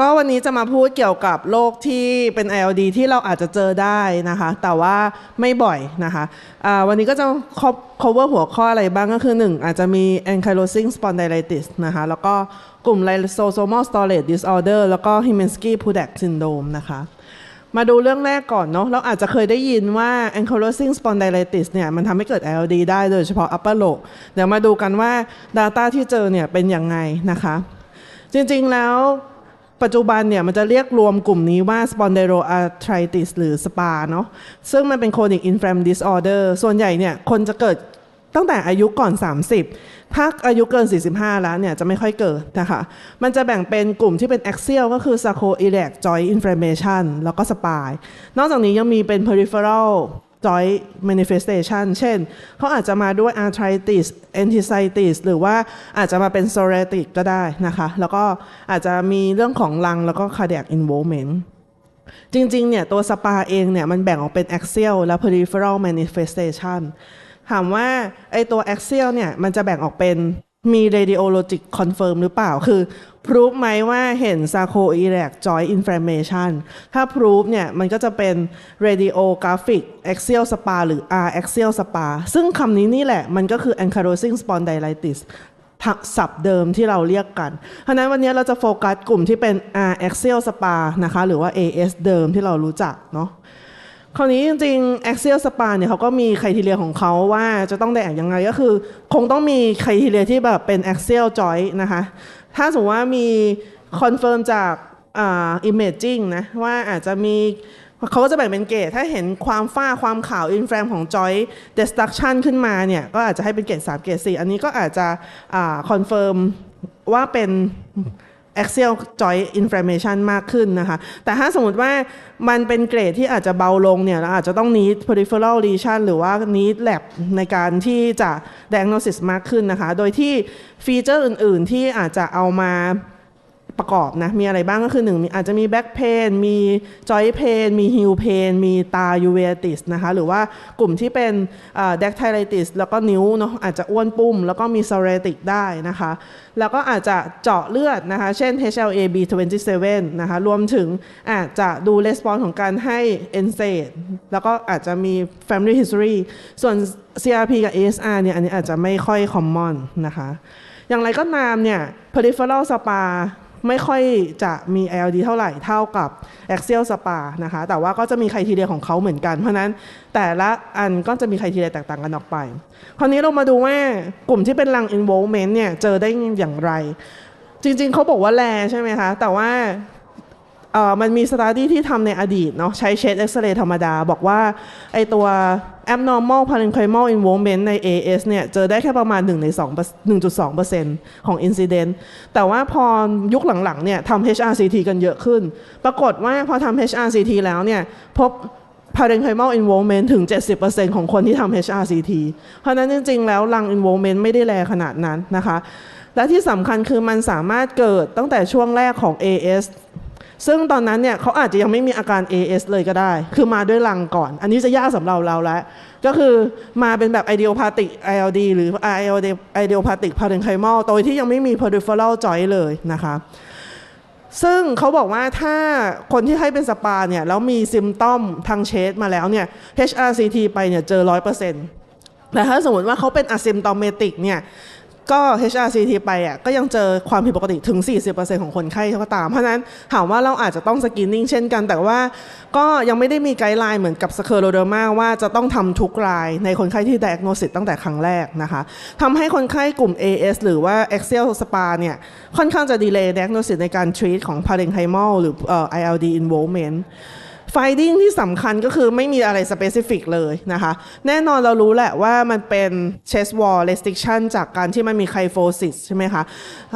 ก็วันนี้จะมาพูดเกี่ยวกับโรคที่เป็น ILD ที่เราอาจจะเจอได้นะคะ แต่ว่าไม่บ่อยนะคะอ่าวันนี้ก็จะ cover หัวข้ออะไรบ้างก็คือ 1 อาจจะมี ankylosing spondylitis นะคะ แล้วก็กลุ่ม lysosomal storage disorder แล้วก็ Himinski-Pudak syndrome นะคะ มาดูเรื่องแรกก่อนเนาะเราอาจจะเคยได้ยินว่า ankylosing spondylitis เนี่ยมันทำให้เกิด ILD ได้โดยเฉพาะ upper lobe เดี๋ยวมาดูกันว่า Data ที่เจอเนี่ยเป็นยังไงนะคะ จริงๆแล้ว ปัจจุบันเนี่ยมันจะเรียกรวมกลุ่มนี้ว่า spondyloarthritis หรือ SPA เนาะซึ่งมันเป็น chronic inflammatory disorder ส่วนใหญ่เนี่ยคนจะเกิดตั้งแต่อายุก่อน 30 ถ้าอายุเกิน 45 แล้วเนี่ยจะไม่ค่อยเกิดนะคะ มันจะแบ่งเป็นกลุ่มที่เป็น axial ก็คือ sacroiliac joint inflammation แล้วก็ spine นอกจากนี้ยังมีเป็น peripheral joint manifestation เช่น เขาอาจจะมาด้วย arthritis enthesitis หรือว่าอาจจะมาเป็น psoriatic ก็ได้นะคะ แล้วก็อาจจะมีเรื่องของลังแล้วก็ cardiac involvement จริงๆเนี่ยตัวสปาเองเนี่ยมันแบ่งออกเป็น axial และ peripheral manifestation ถามว่าไอตัว axial เนี่ยมันจะแบ่งออกเป็นมี radiologic confirm หรือเปล่า คือ พรูฟไหมว่าเห็น sarcoiliac joint inflammation ถ้าพรูฟเนี่ย มันก็จะเป็น radiographic axial spa หรือ R axial spa ซึ่งคำนี้นี่แหละ มันก็คือ ankylosing spondylitis ศัพท์เดิมที่เราเรียกกัน เพราะนั้นวันนี้เราจะโฟกัสกลุ่มที่เป็น R axial spa นะคะ หรือว่า AS เดิมที่เรารู้จักเนาะคราวนี้จริงๆ axial spa เนี่ยเขาก็มีไคทีเรียของเขาว่าจะต้องแดกยังไงก็คือ คงต้องมีไคทีเรียที่แบบเป็น axial joint นะคะ ถ้าสมมติว่ามีคอนเฟิร์มจากอ่า imaging นะว่าอาจจะมีเขาก็จะแบ่งเป็นเกรดถ้าเห็นความฝ้าความขาวอินแฟรมของจอยเดสตักชั่นขึ้นมาเนี่ย ก็อาจจะให้เป็นเกรด3เกรด4 อันนี้ก็อาจจะคอนเฟิร์มว่าเป็น axial joint inflammation มากขึ้นนะคะ แต่ถ้าสมมติว่ามันเป็นเกรดที่อาจจะเบาลงเนี่ยเราอาจจะต้อง need peripheral lesion หรือว่า need lab ในการที่จะ diagnosis มากขึ้นนะคะ โดยที่ฟีเจอร์อื่น ๆ ที่อาจจะเอามา ประกอบนะ มีอะไรบ้างก็คือหนึ่งอาจจะมี back pain มี joint pain มี heel pain มีตา uveitis นะคะ หรือว่ากลุ่มที่เป็นอ่า dactylitis แล้วก็นิ้วเนาะอาจจะอ้วนปุ้มแล้วก็มี psoriatic ได้นะคะ แล้วก็อาจจะเจาะเลือดนะคะ เช่น HLA-B27 นะคะ รวมถึงอาจจะดู response ของการให้ NSAID แล้วก็อาจจะมี family history ส่วน CRP กับ ASR เนี่ยอันนี้อาจจะไม่ค่อย common นะคะ อย่างไรก็ตามเนี่ย peripheral spa ไม่ค่อยจะมี LD เท่าไหร่เท่ากับ axial spa นะคะ แต่ว่าก็จะมีไครทีเรียของเขาเหมือนกัน เพราะนั้นแต่ละอันก็จะมีไครทีเรียแตกต่างกันออกไป คราวนี้เรามาดูว่ากลุ่มที่เป็นรัง involvement เนี่ยเจอได้อย่างไร จริงๆเขาบอกว่าแลใช่ไหมคะ แต่ว่า มันมีสต u d y ที่ทำในอดีตเนาะใช้เชดเอ็กซเรย์ธรรมดา บอกว่า ไอตัว abnormal parenchymal involvement ใน AS เนี่ย เจอได้แค่ประมาณ 1 ใน2 1.2%ของ incident แต่ว่าพอยุคหลังๆเนี่ยทำ HRCT กันเยอะขึ้น ปรากฏว่าพอทำ HRCT แล้วเนี่ย พบ parenchymal involvement ถึง 70%ของคนที่ทำ HRCT เพราะนั้นจริง ๆ แล้ว lung involvement ไม่ได้แรงขนาดนั้นนะคะและที่สำคัญคือมันสามารถเกิดตั้งแต่ช่วงแรกของ AS ซึ่งตอนนั้นเนี่ยเขาอาจจะยังไม่มีอาการ AS เลยก็ได้ คือมาด้วยลังก่อน อันนี้จะยากสำหรับเราแล้ว ก็คือมาเป็นแบบ idiopathic ILD หรือ ILD idiopathic parenchymal โดยที่ยังไม่มี peripheral joint เลยนะคะซึ่งเขาบอกว่าถ้าคนที่ให้เป็นสปาเนี่ยแล้วมีซิมตอมทางเชสมาแล้วเนี่ย HRCT ไปเนี่ยเจอ100%แต่ถ้าสมมติว่าเขาเป็น asymptomatic เนี่ย ก็ HRCT ไปอะก็ยังเจอความผิดปกติถึง 40%ของคนไข้ก็ตาม เพราะนั้นถามว่าเราอาจจะต้องสกรีนนิ่งเช่นกัน แต่ว่าก็ยังไม่ได้มีไกด์ไลน์เหมือนกับสเคอร์โรเดอร์มาว่าจะต้องทำทุกรายในคนไข้ที่ diagnosis ตั้งแต่ครั้งแรกนะคะทำให้คนไข้กลุ่ม AS หรือว่า axial spa เนี่ยค่อนข้างจะดีเลย์ diagnosis ในการ treat ของ parenchymal หรือเอ่ อ ILD involvement finding ที่สำคัญก็คือไม่มีอะไร specific เลยนะคะ แน่นอนเรารู้แหละว่ามันเป็น chest wall restriction จากการที่มันมี kyphosis ใช่ไหมคะ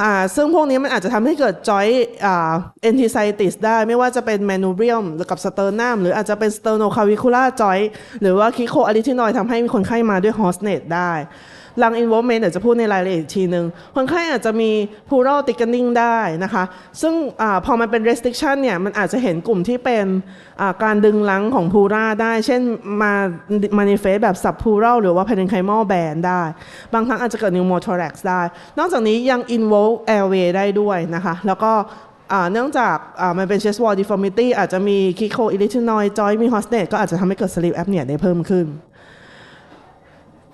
อ่าซึ่งพวกนี้มันอาจจะทำให้เกิด joint อ่า enthesitis ได้ไม่ว่าจะเป็น manubrium หรือกับ sternum หรืออาจจะเป็น sternoclavicular joint หรือว่า cricoarytenoid ทำให้มีคนไข้มาด้วย Horsnet ได้ ลัง involvement เดี๋ยวจะพูดในรายละเอียดอีกทีหนึ่งคนไข้อาจจะมี pleural thickening ได้นะคะ ซึ่งอพอมันเป็น restriction เนี่ย มันอาจจะเห็นกลุ่มที่เป็นการดึงลังของ pleura ได้ เช่นมา manifest แบบ subpleural หรือว่า parenchymal band ได้ บางครั้งอาจจะเกิด pneumothorax ได้ นอกจากนี้ยัง involve airway ได้ด้วยนะคะ แล้วก็เนื่องจากมันเป็น chest wall deformity อาจจะมี kiko erythenoid joint มี hosnet ก็อาจจะทำให้เกิด sleep apnea ได้เพิ่มขึ้น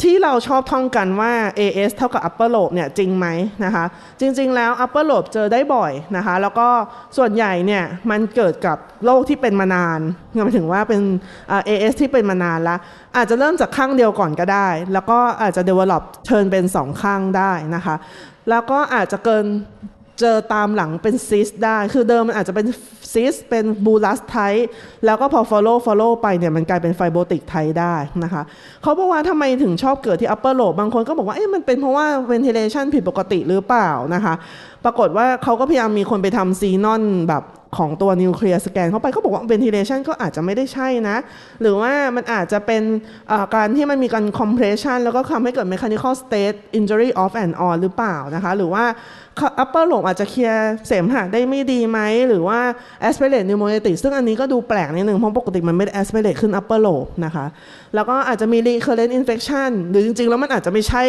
ที่เราชอบท่องกันว่า AS เท่ากับ upper lobe เนี่ยจริงไหมนะคะ จริง ๆ แล้ว upper lobe เจอได้บ่อยนะคะ แล้วก็ส่วนใหญ่เนี่ยมันเกิดกับโรคที่เป็นมานานหมายถึงว่าเป็น AS ที่เป็นมานานละอาจจะเริ่มจากข้างเดียวก่อนก็ได้ แล้วก็อาจจะ develop เทิร์นเป็นสองข้างได้นะคะ แล้วก็อาจจะเกิน เจอตามหลังเป็นซิสได้ คือเดิมมันอาจจะเป็นซิสเป็นบูลัสไทป์แล้วก็พอ follow follow ไปเนี่ยมันกลายเป็นไฟโบติกไทได้นะคะเขาบอกว่าทำไมถึงชอบเกิดที่ upper lobe บางคนก็บอกว่าเอ๊ะมันเป็นเพราะว่า ventilation ผิดปกติหรือเปล่านะคะ ปรากฏว่าเขาก็พยายามมีคนไปทำซีนอนแบบ ของตัวนิวเคลียร์สแกนเข้าไปเขาบอกว่า ventilation ก็อาจจะไม่ได้ใช่นะ หรือว่ามันอาจจะเป็นการที่มันมีการ compression แล้วก็ทำให้เกิด mechanical state injury off and on หรือเปล่านะคะ หรือว่า upper lobe อาจจะเคลียร์เสมหะได้ไม่ดีไหม หรือว่า aspirate pneumonia ซึ่งอันนี้ก็ดูแปลกนิดนึงเพราะปกติมันไม่ได้ aspirate ขึ้น upper lobe นะคะ แล้วก็อาจจะมี recurrent infection หรือจริงๆ แล้วมันอาจจะไม่ใช่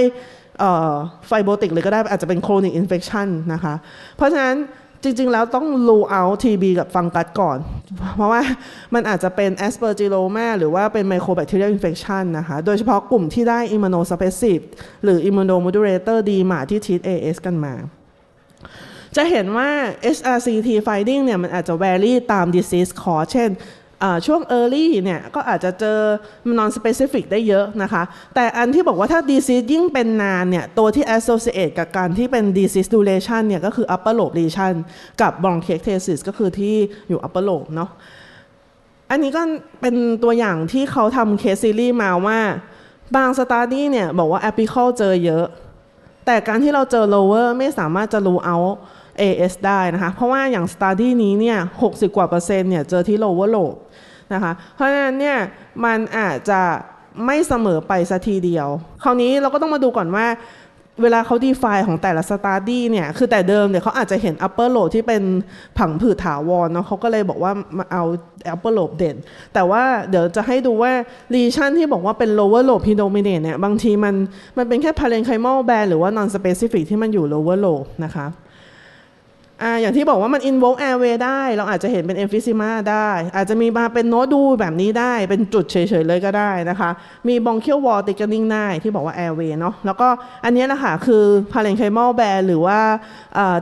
ไฟโบติกเลยก็ได้อาจจะเป็น chronic infection นะคะ เพราะฉะนั้น จริง ๆ แล้วต้อง rule out TB กับฟังกัสก่อน เพราะว่ามันอาจจะเป็น aspergilloma หรือว่าเป็น mycobacterial infection นะคะ โดยเฉพาะกลุ่มที่ได้ immunosuppressive หรือ immunomodulator ดีมาที่ treat AS กันมา จะเห็นว่า HRCT finding เนี่ยมันอาจจะ vary ตาม disease course เช่นอ่า ช่วง early เนี่ยก็อาจจะเจอ non specific ได้เยอะนะคะ แต่อันที่บอกว่าถ้า disease ยิ่งเป็นนานเนี่ย ตัวที่ associate กับการที่เป็น disease duration เนี่ยก็คือ upper lobe lesion กับ bronchiectasis ก็คือที่อยู่ upper lobe เนาะอันนี้ก็เป็นตัวอย่างที่เขาทำเคสซีรีส์มาว่า บางสตาร์ดี้เนี่ยบอกว่า apical เจอเยอะ แต่การที่เราเจอ lower ไม่สามารถจะรู้เอา AS ได้นะคะ เพราะว่าอย่าง study นี้เนี่ย 60 กว่าเปอร์เซ็นต์เนี่ย เจอที่ lower lobe นะคะ เพราะฉะนั้นเนี่ย มันอาจจะไม่เสมอไปสัทีเดียว คราวนี้เราก็ต้องมาดูก่อนว่าเวลาเขา define ของแต่ละ study เนี่ย คือแต่เดิมเนี่ยเขาอาจจะเห็น upper lobe ที่เป็นผังผืดถาวรเนาะเขาก็เลยบอกว่ามาเอา upper lobe เด่น แต่ว่าเดี๋ยวจะให้ดูว่า lesion ที่บอกว่าเป็น lower lobe predominant เนี่ย บางทีมันมันเป็นแค่ parenchymal band หรือว่า non specific ที่มันอยู่ lower lobe นะคะ อ่าอย่างที่บอกว่ามัน invoke airway ได้ เราอาจจะเห็นเป็น emphysema ได้ อาจจะมีมาเป็นโนดูแบบนี้ได้ เป็นจุดเฉยๆเลยก็ได้นะคะ มี bronchial wall thickening ได้ที่บอกว่า airway เนาะแล้วก็อันนี้ยแหละค่ะคือ parenchymal band หรือว่า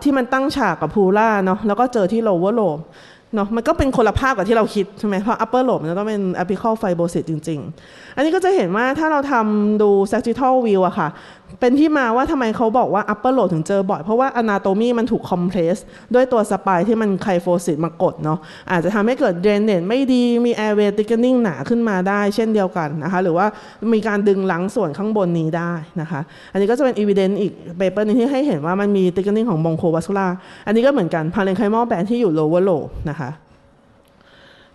ที่มันตั้งฉากกับ pleura เนาะแล้วก็เจอที่ lower lobe เนาะมันก็เป็นคนละภาพกับที่เราคิดใช่ไหมเพราะ upper lobe มันต้องเป็น apical fibrosis จริง ๆ อันนี้ก็จะเห็นว่าถ้าเราทำดู sagittal view อะค่ะ เป็นที่มาว่าทำไมเขาบอกว่า upper lobe ถึงเจอบ่อย เพราะว่า anatomy มันถูก compress ด้วยตัวสปายที่มันไคโฟซิตมากดเนาะอาจจะทำให้เกิด drainage ไม่ดีมี airway thickening หนาขึ้นมาได้ เช่นเดียวกันนะคะ หรือว่ามีการดึงหลังส่วนข้างบนนี้ได้นะคะ อันนี้ก็จะเป็น evidence อีก paper นึงที่ให้เห็นว่ามันมี thickening ของ bronchoalveolar อันนี้ก็เหมือนกัน parenchymal band ที่อยู่ lower lobe นะคะ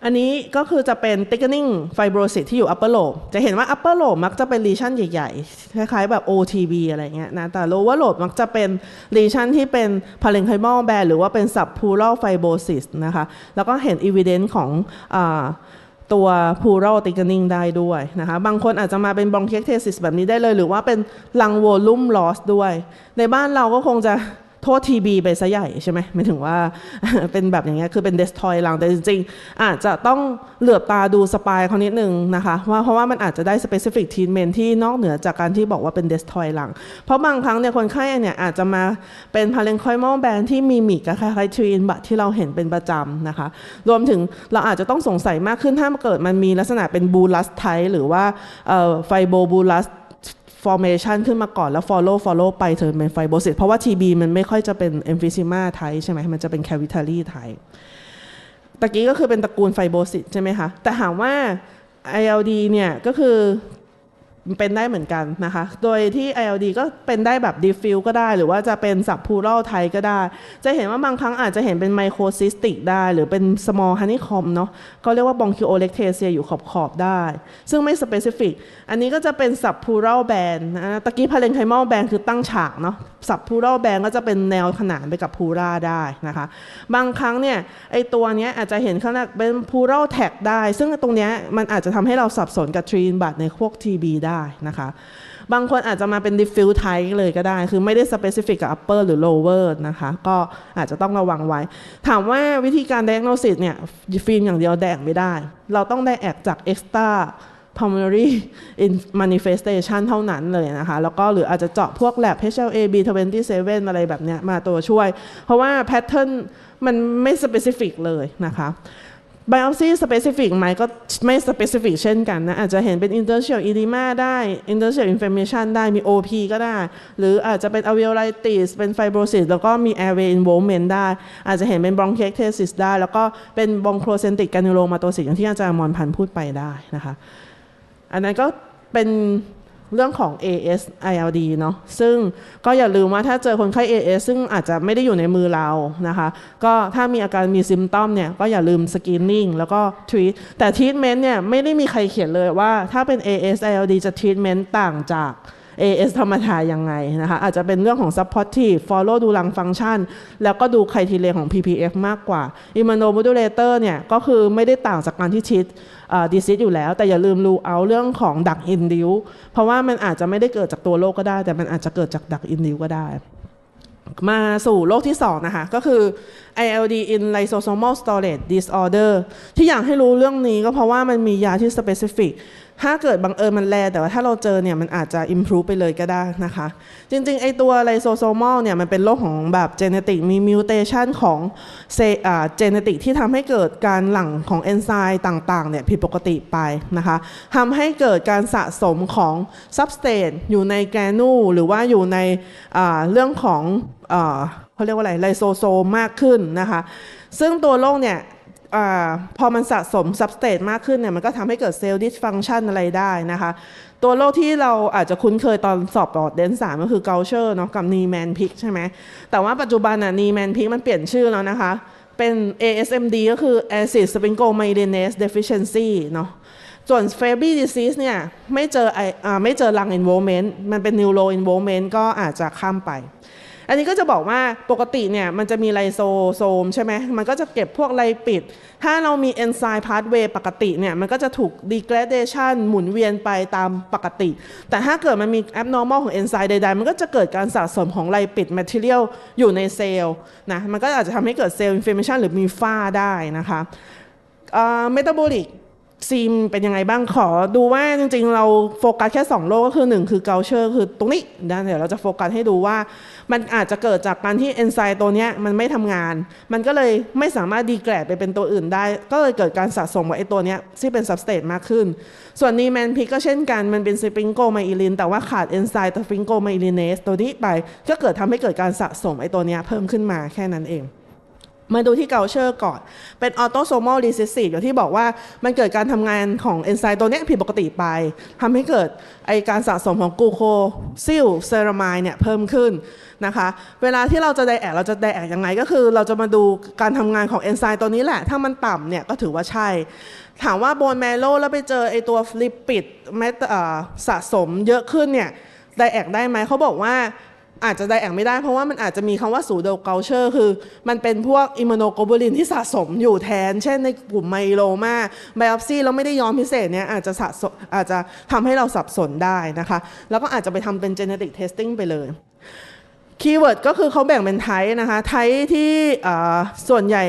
อันนี้ก็คือจะเป็น thickening fibrosis ที่อยู่ upper lobe จะเห็นว่า upper lobe มักจะเป็น lesion ใหญ่ ๆ คล้ายๆ แบบ OTB อะไรเงี้ยนะ แต่ lower lobe มักจะเป็น lesion ที่เป็น parenchymal band หรือว่าเป็น subpleural fibrosis นะคะ แล้วก็เห็น evidence ของอาตัว pleural thickening ได้ด้วยนะคะ บางคนอาจจะมาเป็น bronchiectasis แบบนี้ได้เลย หรือว่าเป็น lung volume loss ด้วย ในบ้านเราก็คงจะ โทษทีบีไปซะใหญ่ใช่ไหมหมายถึงว่าเป็นแบบอย่างเงี้ยคือเป็นเดสทอยหลังแต่จริงๆ อาจจะต้องเหลือบตาดูสปายเขานิดนึงนะคะว่าเพราะว่ามันอาจจะได้ specific treatment ที่นอกเหนือจากการที่บอกว่าเป็นเดสทอยหลัง เพราะบางครั้งเนี่ยคนไข้เนี่ยอาจจะมาเป็น parenchymal band ที่มีมิกคล้ายๆทรีนบัตที่เราเห็นเป็นประจำนะคะ รวมถึงเราอาจจะต้องสงสัยมากขึ้นถ้าเกิดมันมีลักษณะเป็นบูลัสไทหรือว่าไฟโบบูลัส formation ขึ้นมาก่อนแล้ว follow follow ไปเธอเป็น fibrosis เพราะว่า TB มันไม่ค่อยจะเป็น emphysema type ใช่ไหมมันจะเป็น cavitary type ตะกี้ก็คือเป็นตระกูล fibrosis ใช่ไหมคะ แต่ถามว่า ILD เนี่ยก็คือ เป็นได้เหมือนกันนะคะ โดยที่ ILD ก็เป็นได้แบบ diffuse ก็ได้ หรือว่าจะเป็น subpleural type ก็ได้ จะเห็นว่าบางครั้งอาจจะเห็นเป็น microcystic ได้ หรือเป็น small honeycomb เนาะก็เรียกว่า bronchiolectasia อยู่ขอบๆได้ ซึ่งไม่ specific อันนี้ก็จะเป็น subpleural band นะตะกี้ parenchymal band คือตั้งฉากเนาะ subpleural band ก็จะเป็นแนวขนานไปกับ pleura ได้นะคะ บางครั้งเนี่ยไอตัวเนี้ยอาจจะเห็นข้างหน้าเป็น pleural tag ได้ ซึ่งตรงเนี้ยมันอาจจะทำให้เราสับสนกับ t r e a n บัตในพวก TB ได้นะคะ บางคนอาจจะมาเป็น diffuse type เลยก็ได้ คือไม่ได้ specific กับ upper หรือ lower นะคะ ก็อาจจะต้องระวังไว้ ถามว่าวิธีการ diagnosis เนี่ยฟิล์มอย่างเดียวแดกไม่ได้ เราต้องได้แอกจาก extra pulmonary manifestation เท่านั้นเลยนะคะ แล้วก็หรืออาจจะเจาะพวก lab HLA-B 27 อะไรแบบเนี้ยมาตัวช่วย เพราะว่า pattern มันไม่ specific เลยนะคะ biopsy specific ไหมก็ไม่ specific เช่นกันนะ อาจจะเห็นเป็น interstitial edema ได้ interstitial inflammation ได้มี OP ก็ได้ หรืออาจจะเป็น alveolitis เป็น fibrosis แล้วก็มี airway involvement ได้ อาจจะเห็นเป็น bronchiectasis ได้ แล้วก็เป็น bronchocentric granulomatosis อย่างที่อาจารย์มรพันธ์พูดไปได้นะคะ อันนั้นก็เป็น เรื่องของ AS ILD เนาะซึ่งก็อย่าลืมว่าถ้าเจอคนไข้ AS ซึ่งอาจจะไม่ได้อยู่ในมือเรานะคะก็ถ้ามีอาการมีซิมตอมเนี่ยก็อย่าลืมสกรีนนิ่งแล้วก็ทรีตแต่ทรีทเมนต์เนี่ยไม่ได้มีใครเขียนเลยว่าถ้าเป็น AS ILD จะทรีทเมนต์ต่างจาก AS ธรรมดายังไงนะคะอาจจะเป็นเรื่องของ supportive follow ดูลังฟัง c t ชัน แล้วก็ดูใครทีเรียของ PPF มากกว่า immunomodulator เนี่ยก็คือไม่ได้ต่างจากการที่ชิดดีซิสอยู่แล้ว แต่อย่าลืมรูเอาเรื่องของดักอินดิวเพราะว่ามันอาจจะไม่ได้เกิดจากตัวโรคก็ได้ แต่มันอาจจะเกิดจากดักอินดิวก็ได้มาสู่โรคที่ 2 นะคะ ก็คือ ILD in lysosomal storage disorder ที่อยากให้รู้เรื่องนี้ก็เพราะว่ามันมียาที่ specific ถ้าเกิดบังเอิญมันแลแต่ว่าถ้าเราเจอเนี่ยมันอาจจะ improve ไปเลยก็ได้นะคะ จริงๆ ไอตัว lysosomal เนี่ยมันเป็นโรคของแบบ genetic มี mutation ของเซอ่า genetic ที่ทำให้เกิดการหลั่งของเอนไซม์ต่างๆเนี่ยผิดปกติไปนะคะทำให้เกิดการสะสมของ substrate อยู่ในแกนูหรือว่าอยู่ในเรื่องของเขาเรียกว่าอะไรไลโซโซมากขึ้นนะคะ ซึ่งตัวโรคเนี่ย อพอมันสะสม substrate มากขึ้นเนี่ยมันก็ทำให้เกิดเซลล์ dysfunction อะไรได้นะคะ ตัวโรคที่เราอาจจะคุ้นเคยตอนสอบปอดเดนสามก็คือ Gaucher เนาะกับ Niemann Pick ใช่ไหมแต่ว่าปัจจุบันน่ะ Niemann Pick มันเปลี่ยนชื่อแล้วนะคะ เป็น ASMD ก็คือ acid sphingomyelinase deficiency เนาะส่วน Fabry disease เนี่ยไม่เจอไอ่าไม่เจอ lung involvement มันเป็น neuro involvement ก็อาจจะข้ามไป อันนี้ก็จะบอกว่าปกติเนี่ยมันจะมีไลโซโซมใช่ไหมมันก็จะเก็บพวกไลปิด ถ้าเรามีเอนไซม์พาสเวย์ปกติเนี่ยมันก็จะถูก degradation หมุนเวียนไปตามปกติ แต่ถ้าเกิดมันมี abnormal ของเอนไซม์ใดๆ มันก็จะเกิดการสะสมของไลปิด material อยู่ในเซลล์นะมันก็อาจจะทำให้เกิดเซลล์ inflammation หรือมีฝ้าได้นะคะเมตาบอลิกซีมเป็นยังไงบ้างขอดูว่าจริงๆ เราโฟกัสแค่ 2 โรคก็คือ 1 คือเกาเชอร์คือตรงนี้นะเดี๋ยวเราจะโฟกัสให้ดูว่า มันอาจจะเกิดจากการที่เอนไซม์ตัวนี้มันไม่ทำงาน มันก็เลยไม่สามารถดีแกรดไปเป็นตัวอื่นได้ ก็เลยเกิดการสะสมกับไอ้ตัวนี้ที่เป็นซับสเตตมากขึ้น ส่วนนีแมนพิกก็เช่นกัน มันเป็นสปริงโกไมอิลินแต่ว่าขาดเอนไซม์สปริงโกไมอิลินเนสตัวนี้ไปก็เกิดทำให้เกิดการสะสมไอ้ตัวนี้เพิ่มขึ้นมาแค่นั้นเองมาดูที่เกาเชอร์ก่อน เป็นออโตโซมอลรีเซสซีฟอย่างที่บอกว่ามันเกิดการทำงานของเอนไซม์ตัวนี้ผิดปกติไปทำให้เกิดไอการสะสมของกลูโคซิลเซรามายเนี่ยเพิ่มขึ้น นะคะ เวลาที่เราจะไดแอกเราจะไดแอกยังไงก็คือ เราจะมาดูการทำงานของเอนไซม์ตัวนี้แหละ ถ้ามันต่ำเนี่ยก็ถือว่าใช่ ถามว่าโบนแมโลแล้วไปเจอไอตัวลิปิดแมตสะสมเยอะขึ้นเนี่ยไดแอกได้ไหมเขาบอกว่าอาจจะไดแอกไม่ได้เพราะว่ามันอาจจะมีคำว่าสูโดเกาเชอร์คือ มันเป็นพวกอิมมโนโกลบูลินที่สะสมอยู่แทน เช่นในกลุ่มไมโลมาไบออปซีแล้วไม่ได้ย้อมพิเศษเนี่ยอาจจะสะสมอาจจะทำให้เราสับสนได้นะคะ แล้วก็อาจจะไปทำเป็น genetic testing ไปเลย คีย์เวิร์ดก็คือเขาแบ่งเป็นไทป์นะคะ ไทป์ที่ส่วนใหญ่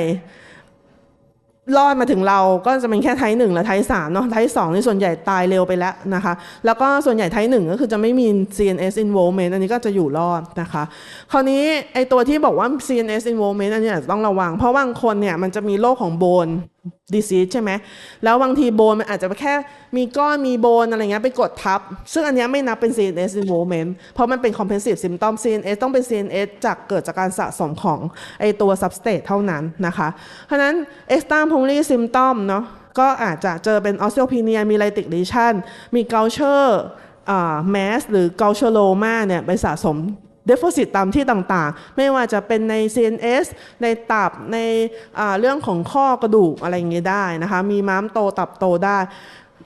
รอดมาถึงเราก็จะเป็นแค่ไทป์หนึ่งและไทป์สามเนาะไทป์สองในส่วนใหญ่ตายเร็วไปแล้วนะคะ แล้วก็ส่วนใหญ่ไทป์หนึ่งก็คือจะไม่มี CNS involvement อันนี้ก็จะอยู่รอดนะคะ คราวนี้ไอตัวที่บอกว่า CNS involvement อันนี้ต้องระวัง เพราะบางคนเนี่ยมันจะมีโรคของโบน disease ใช่ไหมแล้วบางทีโบนมันอาจจะแค่มีก้อนมีโบนอะไรเงี้ยไปกดทับ ซึ่งอันนี้ไม่นับเป็น CNS involvement เพราะมันเป็น compensative symptom CNS ต้องเป็น CNS จากเกิดจากการสะสมของไอตัว substrate เท่านั้นนะคะ เพราะนั้น extra pulmonary symptom เนาะก็อาจจะเจอเป็น osteopenia มี lytic lesion มี gaucher อ่า mass หรือ gaucheroma เนี่ยไปสะสม เดฟ i ซิตตามที่ต่างๆ ไม่ว่าจะเป็นใน CNS ในตับในเรื่องของข้อกระดูกอะไรอย่างเงี้ยได้นะคะ มีม้ามโตตับโตได้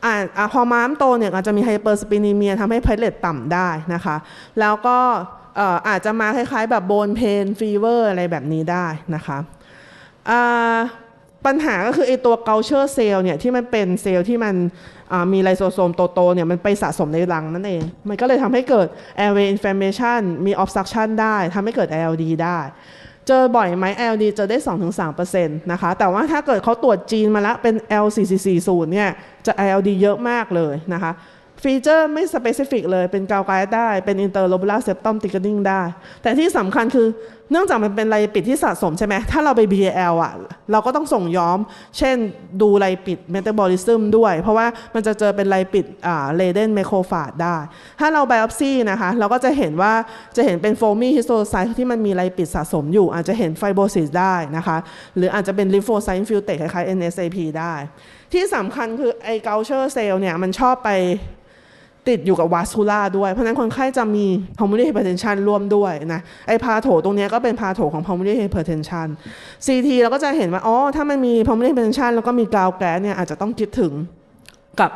อ่าพอม้ามโตเนี่ยอาจจะมีไฮเปอร์สปินีเมียทำให้เพลเลตต่ำได้นะคะ แล้วก็อาจจะมาคล้ายๆ แบบโบนเพนฟีเวอร์อะไรแบบนี้ได้นะคะปัญหาก็คือไอตัว culture cell เนี่ยที่มันเป็นเซลล์ที่มัน มีไลโซโซมโตๆเนี่ยมันไปสะสมในรังนั่นเอง มันก็เลยทำให้เกิด airway inflammation มี obstruction ได้ทำให้เกิด ILD ได้ เจอบ่อยไหม ILD เจอได้ 2-3%นะคะ แต่ว่าถ้าเกิดเขาตรวจจีนมาแล้วเป็น L4440 เนี่ยจะ ILD เยอะมากเลยนะคะฟีเจอร์ไม่ specific เลยเป็นกาวไกด์ได้ เป็น interlobular septum thickening ได้ แต่ที่สำคัญคือ เนื่องจากมันเป็นไรปิดที่สะสมใช่ไหม ถ้าเราไป B L อะ เราก็ต้องส่งย้อม เช่นดูไรปิด metabolism ด้วย เพราะว่ามันจะเจอเป็นไรปิดอ่า laden macrophage ได้ ถ้าเรา biopsy นะคะ เราก็จะเห็นว่าจะเห็นเป็น foamy histiocyte ที่มันมีไรปิดสะสมอยู่ อาจจะเห็น fibrosis ได้นะคะ หรืออาจจะเป็น lymphocyte infiltrate คล้ายๆ NSAP ได้ ที่สำคัญคือไอ้ culture cell เนี่ยมันชอบไป ติดอยู่กับวาสคูล่าด้วย เพราะนั้นคนไข้จะมี pulmonary hypertension ร่วมด้วยนะไอพาโถตรงนี้ก็เป็นพาโถของ pulmonary hypertension CT เราก็จะเห็นว่าอ๋อถ้ามันมี pulmonary hypertension แล้วก็มีกาวแก๊สเนี่ยอาจจะต้องคิดถึงกับ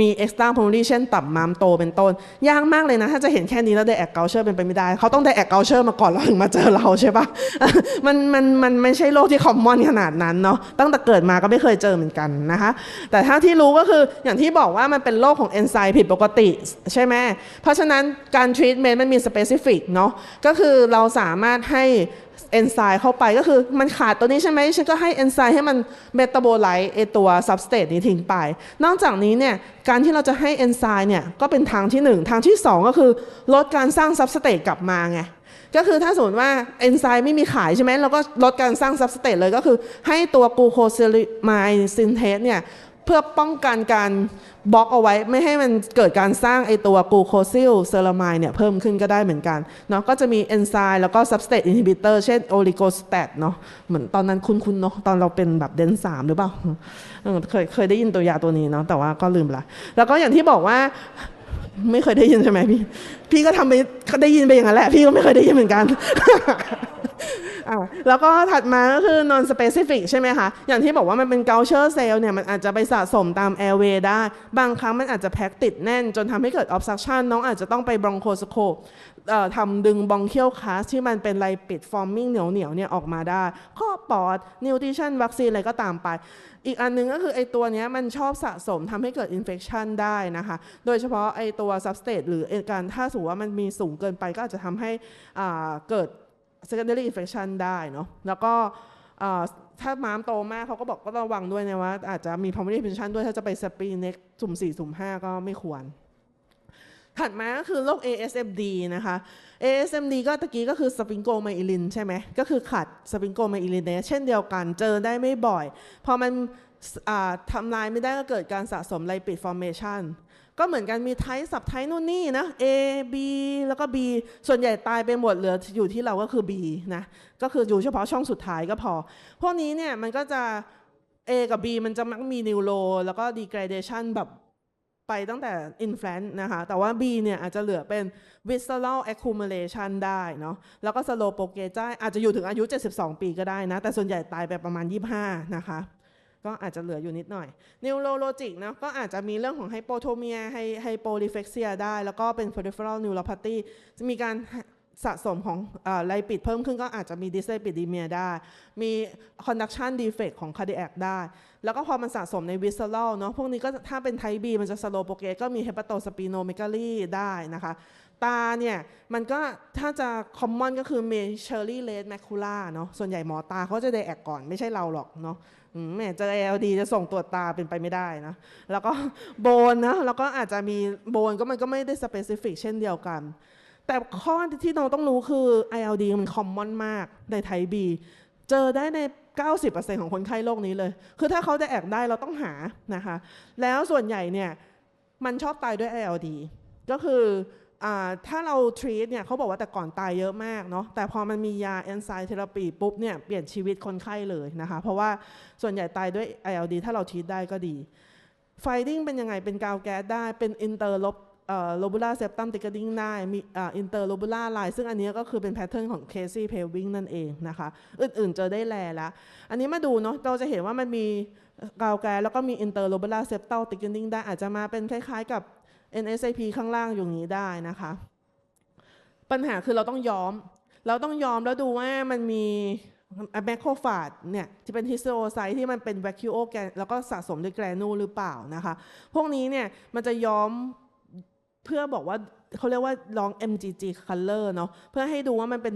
มี extra pulmonary เช่นตับม้ามโตเป็นต้น ยากมากเลยนะ ถ้าจะเห็นแค่นี้แล้วไดแอกเกาเชอร์เป็นไปไม่ได้ เขาต้องไดแอกเกาเชอร์มาก่อนแล้วถึงมาเจอเราใช่ปะมันมันมันไม่ใช่โรคที่คอมมอนขนาดนั้นเนาะตั้งแต่เกิดมาก็ไม่เคยเจอเหมือนกันนะคะ แต่ถ้าที่รู้ก็คืออย่างที่บอกว่ามันเป็นโรคของเอนไซม์ผิดปกติใช่ไหมเพราะฉะนั้นการทรีทเมนต์มันมีสเปซิฟิกเนาะก็คือเราสามารถให้ เอนไซม์เข้าไปก็คือมันขาดตัวนี้ใช่ไหมฉันก็ให้เอนไซม์ให้มันเมตาโบไลต์ไอตัวซับสเตตนี้ทิ้งไป นอกจากนี้เนี่ยการที่เราจะให้เอนไซม์เนี่ยก็เป็นทางที่หนึ่งทางที่สองก็คือลดการสร้างซับสเตตกลับมาไงก็คือถ้าสมมติว่าเอนไซม์ไม่มีขายใช่ไหมเราก็ลดการสร้างซับสเตตเลยก็คือให้ตัวกลูโคเซิลิมายซินเทสเนี่ย เพื่อป้องกันการบล็อกเอาไว้ไม่ให้มันเกิดการสร้างไอตัวกูโคซิลเซรามายเนี่ยเพิ่มขึ้นก็ได้เหมือนกันเนาะก็จะมีเอนไซม์แล้วก็ซับสเตตอินฮิบิเตอร์เช่นโอลิโกสแตตเนาะเหมือนตอนนั้นคุ้นๆเนาะตอนเราเป็นแบบเดนสามหรือเปล่าเคยเคยได้ยินตัวยาตัวนี้เนาะแต่ว่าก็ลืมละแล้วก็อย่างที่บอกว่าไม่เคยได้ยินใช่ไหมพี่ พี่ก็ทำไปได้ยินไปอย่างนั้นแหละ พี่ก็ไม่เคยได้ยินเหมือนกัน อะแล้วก็ถัดมาก็คือ non specific ใช่ไหมคะ อย่างที่บอกว่ามันเป็น culture cell เนี่ย มันอาจจะไปสะสมตาม airway ได้ บางครั้งมันอาจจะแพ็กติดแน่น จนทำให้เกิด obstruction น้องอาจจะต้องไป bronchoscope ทำดึง bronchial cast ที่มันเป็นไรปิด forming เหนียวเหนียวๆเนี่ยออกมาได้ ข้อปอด nutrition วัคซีนอะไรก็ตามไป อีกอันหนึงก็คือไอตัวเนี้ยมันชอบสะสมทำให้เกิด infection ได้นะคะ โดยเฉพาะไอตัว substrate หรือการถ้าสมมติว่ามันมีสูงเกินไปก็อาจจะทำให้เกิด secondary infection ได้เนาะแล้วก็ถ้าม้ามโตมากเขาก็บอกก็ระวังด้วยนะว่า อาจจะมี pulmonary hypertension ด้วยถ้าจะไปสปีเน็กสุ่ม 4 สุ่ม 5 ก็ไม่ควร ถัดมาก็คือโรค ASMD นะคะ ASMD ก็ตะกี้ก็คือสปริงโกไมอิลินใช่ไหม ก็คือขัดสปริงโกไมอิลินเนสเช่นเดียวกันเจอได้ไม่บ่อย พอมันทำลายไม่ได้ก็เกิดการสะสมไลปิดฟอร์เมชัน ก็เหมือนกันมีไทป์สับไทป์นู่นนี่นะ A B แล้วก็ B ส่วนใหญ่ตายไปหมดเหลืออยู่ที่เราก็คือ B นะก็คืออยู่เฉพาะช่องสุดท้ายก็พอ พวกนี้เนี่ยมันก็จะ A กับ B มันจะมักมีนิวโรแล้วก็ degradation แบบไปตั้งแต่ infant นะคะ แต่ว่า B เนี่ยอาจจะเหลือเป็น visceral accumulation ได้เนาะ แล้วก็ slow p r o g e s s อาจจะอยู่ถึงอายุ 72 ปีก็ได้นะ แต่ส่วนใหญ่ตายไปประมาณ 25 นะคะ ก็อาจจะเหลืออยู่นิดหน่อยนิวโรโลจิกนะก็อาจจะมีเรื่องของไฮโปโทเมียไฮโปริเฟกเซียได้ แล้วก็เป็นเฟอร์ดิลนิวโรพาตีจะมีการสะสมของไลปิดเพิ่มขึ้นก็อาจจะมีดิสเลปิดดีเมียได้ มีคอนดักชันดีเฟกของคาร์ดิแอคได้ แล้วก็พอมันสะสมในวิสเซอลเนาะพวกนี้ก็ถ้าเป็นไทบีมันจะสโลโปเกตก็มีเฮปาโตสปีโนเมกาลีได้นะคะ ตาเนี่ยมันก็ถ้าจะ common ก็คือมี Cherry red macula เนาะส่วนใหญ่หมอตาเขาจะไดแอกก่อนไม่ใช่เราหรอกเนาะแม่เจอ LD จะส่งตรวจตาเป็นไปไม่ได้นะ แล้วก็โบนนะแล้วก็อาจจะมีโบนก็มันก็ไม่ได้ specific เช่นเดียวกัน แต่ข้อที่เราต้องรู้คือ ILD มัน common มากในไทป์ B เจอได้ใน 90%ของคนไข้โรคนี้เลย คือถ้าเขาจะแอกได้เราต้องหานะคะ แล้วส่วนใหญ่เนี่ยมันชอบตายด้วย ILD ก็คือ ถ้าเรา treat เนี่ยเขาบอกว่าแต่ก่อนตายเยอะมากเนาะแต่พอมันมียา enzyme therapy ปุ๊บเนี่ยเปลี่ยนชีวิตคนไข้เลยนะคะ เพราะว่าส่วนใหญ่ตายด้วย ILD ถ้าเรา treat ได้ก็ดี finding เป็นยังไงเป็นกาวแก๊สได้เป็น interlob เอ่อ lobular septum thickening ได้มีอ่า interlobular line ซึ่งอันนี้ก็คือเป็นแพทเทิร์นของ Casey Paving นั่นเองนะคะ อื่นๆเจอได้แลแล้ว อันนี้มาดูเนาะเราจะเห็นว่ามันมีกาวแก๊สแล้วก็มี interlobular septal thickening ได้อาจจะมาเป็นคล้ายๆกับ NSAP ข้างล่างอย่างนี้ได้นะคะ ปัญหาคือเราต้องย้อม เราต้องย้อมแล้วดูว่ามันมีแมคโครฟาดเนี่ยที่เป็นฮิสโตไซต์ที่มันเป็นแวคิโอแกนแล้วก็สะสมด้วยแกรนูหรือเปล่านะคะ พวกนี้เนี่ยมันจะย้อม เพื่อบอกว่าเขาเรียกว่าลอง MGG color เนาะเพื่อให้ดูว่ามันเป็น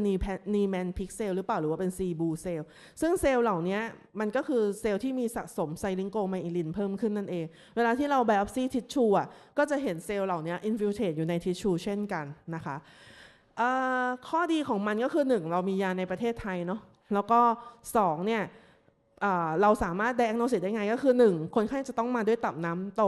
Niemann pixel หรือเปล่าหรือว่าเป็น c b u เซลล์ซึ่งเซลล์เหล่านี้มันก็คือเซลล์ที่มีสะสมไซลิงโกไมอิลินเพิ่มขึ้นนั่นเอง เวลาที่เรา biopsy ทิชชูอะก็จะเห็นเซลล์เหล่านี้ infiltrate อยู่ในทิชชูเช่นกันนะคะข้อดีของมันก็คือ 1 เรามียาในประเทศไทยเนาะแล้วก็ 2 เนี่ยเราสามารถ diagnose ได้ไงก็คือ 1 คนไข้จะต้องมาด้วยตับน้ำโต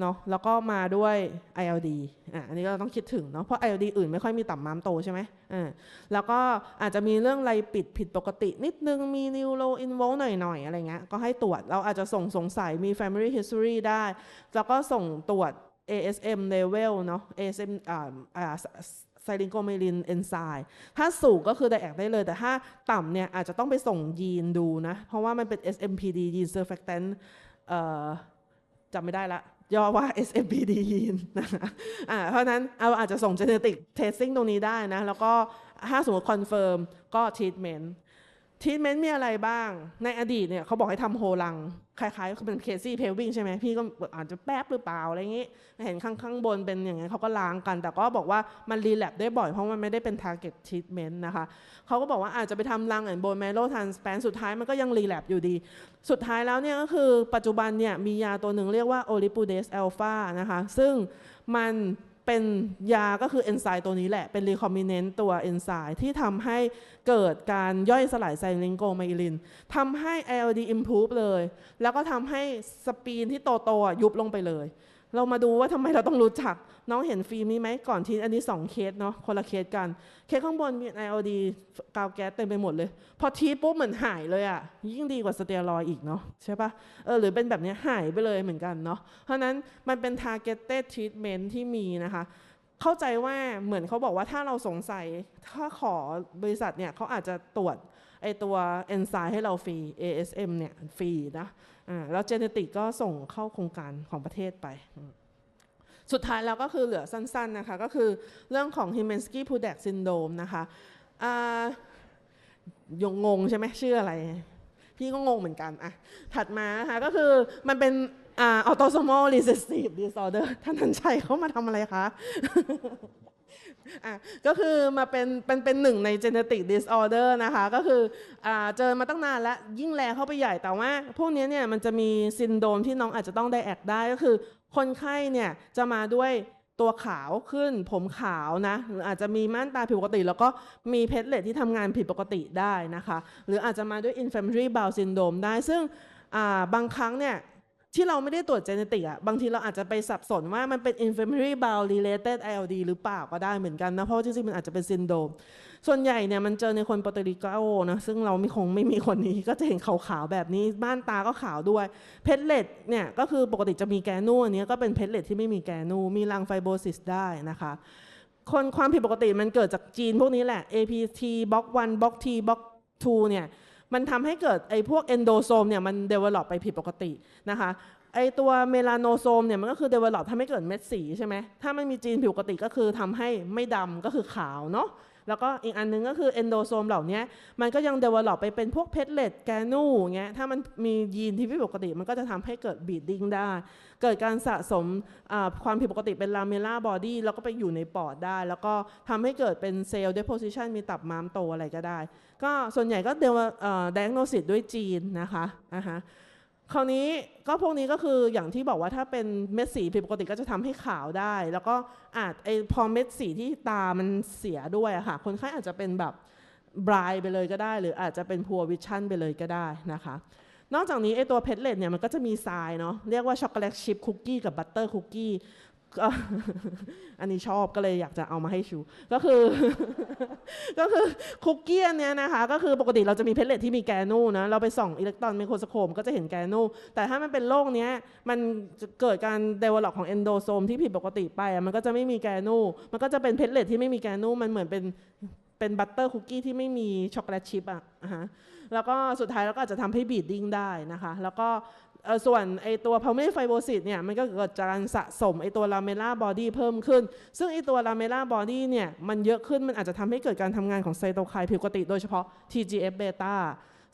เนาะแล้วก็มาด้วย ILD อะอันนี้ก็ต้องคิดถึงเนาะเพราะ ILD อื่นไม่ค่อยมีตับน้ำโตใช่ไหมอ่าแล้วก็อาจจะมีเรื่องไรปิดผิดปกตินิดนึง มี neuro involve หน่อย ๆ อะไรเงี้ยก็ให้ตรวจเราอาจจะส่งสงสัยมี family history ได้ แล้วก็ส่งตรวจ ASM level เนาะ ASM อ่าอ่าไซลิงโกเมลินเอนไซม์ถ้าสูงก็คือไดแอกได้เลย แต่ถ้าต่ำเนี่ยอาจจะต้องไปส่งยีนดูนะ เพราะว่ามันเป็น SMPD ยีน surfactant เอ่อจำไม่ได้ละ ย่อว่า SMPD ยีนนะคะอ่าเพราะฉะนั้นเราอาจจะส่ง genetic testing ตรงนี้ได้นะ แล้วก็ถ้าสมมติคอนเฟิร์มก็ treatment ทีทเมนต์มีอะไรบ้าง ในอดีตเนี่ยเขาบอกให้ทำโฮลัง คล้ายๆคือเป็นเคซี่เพลวิ่งใช่ไหมพี่ก็อาจจะแป๊บหรือเปล่าอะไรอย่างงี้ เห็นข้างข้างบนเป็นอย่างเงี้เขาก็ล้างกัน แต่ก็บอกว่ามันรีแลปได้บ่อยเพราะมันไม่ได้เป็น target treatment นะคะเขาก็บอกว่าอาจจะไปทำรังแอนโบนแมโลทันสแปนสุดท้ายมันก็ยังรีแลปอยู่ดี สุดท้ายแล้วเนี่ยก็คือปัจจุบันเนี่ยมียาตัวหนึ่งเรียกว่าโอลิปูเดสอัลฟานะคะซึ่งมันเป็นยาก็คือเอนไซม์ตัวนี้แหละ เป็นรีคอมบิเนนต์ตัวเอนไซม์ที่ทำให้ เกิดการย่อยสลายไซลิงโกไมลินทำให้ ILD improve เลย แล้วก็ทำให้สปีนที่โตโตๆยุบลงไปเลย เรามาดูว่าทำไมเราต้องรู้จัก น้องเห็นฟิล์มนี้ไหมก่อนที่อันนี้ 2 เคสเนาะคนละเคสกัน เคสข้างบนมี ILD กาวแก๊สเต็มไปหมดเลย พอทีปุ๊บเหมือนหายเลยอะ่ะ ยิ่งดีกว่าสเตียรอยอีกเนาะใช่ปะเออหรือเป็นแบบนี้หายไปเลยเหมือนกันเนาะเพราะฉะนั้นมันเป็น targeted treatment ที่มีนะคะ เข้าใจว่าเหมือนเขาบอกว่าถ้าเราสงสัย ถ้าขอบริษัทเนี่ยเขาอาจจะตรวจไอตัวเอนไซม์ให้เราฟรี ASM เนี่ยฟรีนะอ่าแล้วเจเนติกก็ส่งเข้าโครงการของประเทศไป สุดท้ายแล้วก็คือเหลือสั้นๆนะคะก็คือเรื่องของ h i m e n s k y p u d e k syndrome นะคะอ่ายงงงใช่ไหมชื่ออะไร พี่ก็งงเหมือนกันอะถัดมานะคะก็คือมันเป็น อ่า autosomal recessive disorder ท่านนันชัยเขามาทำอะไรคะก็คือมาเป็นเป็นเป็นหนึ่งใน genetic disorder นะคะ ก็คืออเจอมาตั้งนานแล้ว ยิ่งแลเข้าไปใหญ่แต่ว่า พวกนี้เนี่ยมันจะมีซินโดรมที่น้องอาจจะต้องได้แอกได้ก็คือ คนไข้เนี่ยจะมาด้วยตัวขาวขึ้น ผมขาวนะหรืออาจจะมีม่านตาผิดปกติ แล้วก็มีเพชเลตที่ทำงานผิดปกติได้นะคะ หรืออาจจะมาด้วย inflammatory bowel syndrome ได้ซึ่งบางครั้งเนี่ย ที่เราไม่ได้ตรวจเจเนติกอะบางทีเราอาจจะไปสับสนว่ามันเป็น inflammatory bowel related ILD หรือเปล่าก็ได้เหมือนกันนะ เพราะจริงๆ มันอาจจะเป็นซินโดรมส่วนใหญ่เนี่ยมันเจอในคนปร์โตริโกนะ ซึ่งเราไม่คงไม่มีคนนี้ก็จะเห็นขาวๆ แบบนี้ บ้านตาก็ขาวด้วย เพชรเลตเนี่ยก็คือปกติจะมีแกนูอันนี้ก็เป็นเพชรเลตที่ไม่มีแกนูมีรังไฟโบซิสได้นะคะคนความผิดปกติมันเกิดจากจีนพวกนี้แหละ APT บล็อก1บล็อก T บล็อก2เนี่ย มันทำให้เกิดไอ้พวกเอนโดโซมเนี่ยมันเดเวล็อปไปผิดปกตินะคะไอตัวเมลาโนโซมเนี่ยมันก็คือ develop ทำให้เกิดเม็ดสีใช่ไหม ถ้ามันมีจีนผิวปกติก็คือทำให้ไม่ดำก็คือขาวเนาะ แล้วก็อีกอันนึงก็คือเอนโดโซมเหล่านี้มันก็ยัง develop ไปเป็นพวกเพชเลตแกนูเงี้ยถ้ามันมียีนที่ผิดปกติ มันก็จะทำให้เกิดบีดดิ้งได้ เกิดการสะสมความผิดปกติเป็นลาเมล่าบอดี้แล้วก็ไปอยู่ในปอดได้ แล้วก็ทำให้เกิดเป็นเซลล์ deposition มีตับม้ามโตอะไรก็ได้ ก็ส่วนใหญ่ก็เดวเอ่อ diagnosis ด้วยจีนนะคะอ่าฮะ คราวนี้ก็พวกนี้ก็คืออย่างที่บอกว่าถ้าเป็นเม็ดสีผิดปกติก็จะทำให้ขาวได้ แล้วก็อาจไอพอเม็ดสีที่ตามันเสียด้วยอะค่ะคนไข้อาจจะเป็นแบบบรายไปเลยก็ได้ หรืออาจจะเป็นพัววิชั่นไปเลยก็ได้นะคะ นอกจากนี้ไอตัวเพชรเลตเนี่ยมันก็จะมีทรายเนาะเรียกว่าช็อกโกแลตชิพคุกกี้กับบัตเตอร์คุกกี้ ก็อันนี้ชอบก็เลยอยากจะเอามาให้ชู ก็คือ ก็คือคุกกี้อันเนี้ยนะคะ ก็คือปกติเราจะมีเพชรเลตที่มีแกนูนะ เราไปส่องอิเล็กตรอนไมโครสโคปก็จะเห็นแกนู แต่ถ้ามันเป็นโรคเนี้ย มันเกิดการเดเวลลอปของเอนโดโซมที่ผิดปกติไปมันก็จะไม่มีแกนู มันก็จะเป็นเพชรเลตที่ไม่มีแกนู มันเหมือนเป็นเป็นบัตเตอร์คุกกี้ที่ไม่มีช็อกโกแลตชิพอะฮะแล้วก็สุดท้ายเราก็อาจจะทำให้บีดดิ้งได้นะคะ แล้วก็ ส่วนไอตัว pulmonary fibrosis เนี่ยมันก็เกิดจากการสะสมไอตัว lamella body เพิ่มขึ้น ซึ่งไอตัว lamella body เนี่ยมันเยอะขึ้นมันอาจจะทำให้เกิดการทำงานของไซโตไคน์ผิดปกติโดยเฉพาะ TGF beta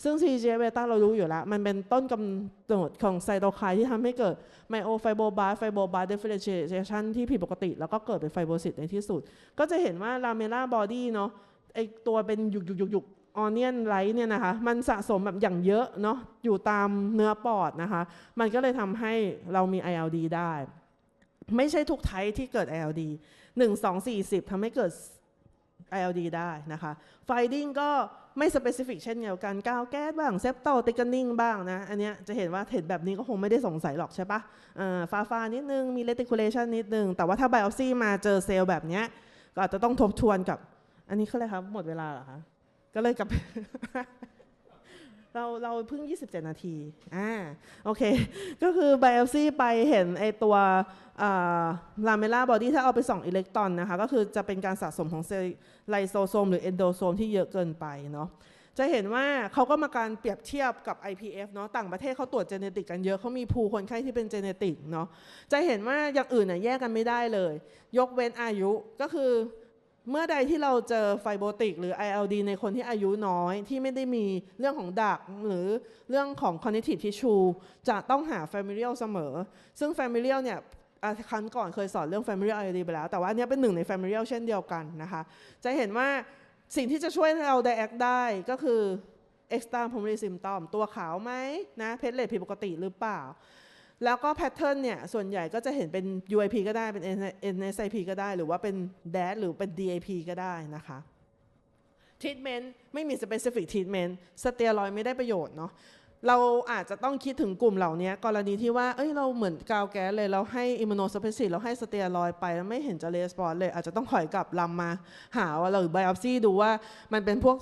ซึ่ง TGF beta เรารู้อยู่แล้ว มันเป็นต้นกำเนิดของไซโตไคน์ที่ทำให้เกิด myofibroblast fibroblast differentiation ที่ผิดปกติ แล้วก็เกิดเป็นไฟโบซิสในที่สุด ก็จะเห็นว่า lamella body เนาะไอตัวเป็นหยุกหยุกหยุกหยุก ออเนียนไลท์เนี่ยนะคะมันสะสมแบบอย่างเยอะเนาะอยู่ตามเนื้อปอดนะคะ มันก็เลยทำให้เรามี ILD ได้ ไม่ใช่ทุกไทป์ที่เกิด ILD 1 2 4 0ทำให้เกิด ILD ได้นะคะ Finding ก็ไม่ specific เช่นเดียวกันกาวแก๊สบ้างเซปโตติกานิ่งบ้างนะ อันเนี้ยจะเห็นว่าเห็นแบบนี้ก็คงไม่ได้สงสัยหรอกใช่ปะฟ้าฟ้านิดนึง มี reticulation นิดนึง แต่ว่าถ้า biopsy มาเจอเซลล์แบบเนี้ยก็อาจจะต้องทบทวนกับ อันนี้เขาเลยครับ หมดเวลาเหรอคะ ก็เลยกลับ เราเราเพิ่ง 27 นาทีอ่าโอเค ก็คือ biopsy ไปเห็นไอตัวลาเมล่าบอดี้ถ้าเอาไปส่องอิเล็กตรอนนะคะ ก็คือจะเป็นการสะสมของเซลไลโซโซมหรือเอนโดโซมที่เยอะเกินไปเนาะจะเห็นว่าเขาก็มาการเปรียบเทียบกับ IPF เนาะต่างประเทศเขาตรวจเจเนติกกันเยอะเขามีภูคนไข้ที่เป็นเจเนติกเนาะจะเห็นว่าอย่างอื่นน่ะแยกกันไม่ได้เลย ยกเว้นอายุก็คือ เมื่อใดที่เราเจอไฟโบติก หรือ ILD ในคนที่อายุน้อยที่ไม่ได้มีเรื่องของดักหรือเรื่องของ connective tissue จะต้องหา familial เสมอ ซึ่ง familial เนี่ยครั้งก่อนเคยสอนเรื่อง familial ILD ไปแล้ว แต่ว่าอันเนี้ยเป็นหนึ่งใน familial เช่นเดียวกันนะคะ จะเห็นว่าสิ่งที่จะช่วยเรา d i a g n ได้ก็คือ extra pulmonary symptom ตัวขาวไหมนะเพชรเลทผิดปกติหรือเปล่า แล้วก็แพทเทิร์นเนี่ย ส่วนใหญ่ก็จะเห็นเป็น UIP ก็ได้เป็น NSIP ก็ได้ หรือว่าเป็น DAT หรือเป็น DAP ก็ได้นะคะ treatment ไม่มี specific treatment สเตียรอยไม่ได้ประโยชน์เนาะ เราอาจจะต้องคิดถึงกลุ่มเหล่านี้กรณีที่ว่า เอ้ย เราเหมือนกาวแก๊สเลย เราให้อิมมูโนซัพเพสซีเราให้สเตียรอยไป แล้วไม่เห็นจะレスปอนเลย อาจจะต้องถอยกลับลำมา หาว่าเราหรือไบออปซีดูว่ามันเป็นพวก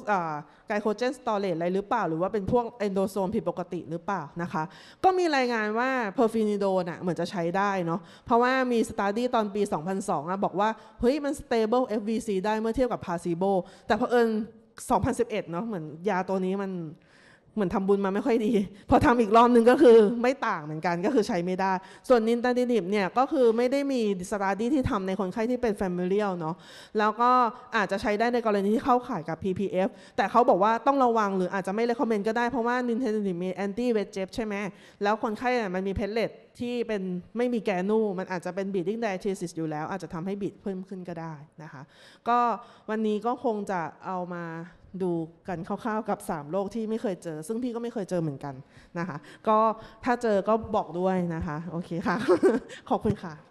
ไกลโคเจนสตอเรจอะไรหรือเปล่า หรือว่าเป็นพวกเอนโดโซมผิดปกติหรือเปล่านะคะ ก็มีรายงานว่าเพอร์ฟินิโดน่ะเหมือนจะใช้ได้เนาะ เพราะว่ามีสต u d ดี้ตอนปี 2002อะบอกว่า เฮ้ย มัน stable FVC ได้เมื่อเทียบกับ placebo แต่เผอิญ2011 เนาะเหมือนยาตัวนี้มัน เหมือนทำบุญมาไม่ค่อยดี พอทำอีกรอบนึงก็คือไม่ต่างเหมือนกันก็คือใช้ไม่ได้ ส่วนนินตาดินิบเนี่ยก็คือไม่ได้มีสตาดี้ที่ทำในคนไข้ที่เป็น familial เนาะแล้วก็อาจจะใช้ได้ในกรณีที่เข้าข่ายกับ PPF แต่เขาบอกว่าต้องระวังหรืออาจจะไม่ recommend ก็ได้เพราะว่านินตาดินิบมี anti VEGF ใช่ไหมแล้วคนไข้เนี่ยมันมีเพลเลตที่เป็นไม่มีแกนู มันอาจจะเป็น bleeding diathesis อยู่แล้ว อาจจะทำให้บีดเพิ่มขึ้นก็ได้นะคะ ก็วันนี้ก็คงจะเอามา ดูกันคร่าวๆกับ 3 โรคที่ไม่เคยเจอ ซึ่งพี่ก็ไม่เคยเจอเหมือนกันนะคะ ก็ถ้าเจอก็บอกด้วยนะคะ โอเคค่ะ ขอบคุณค่ะ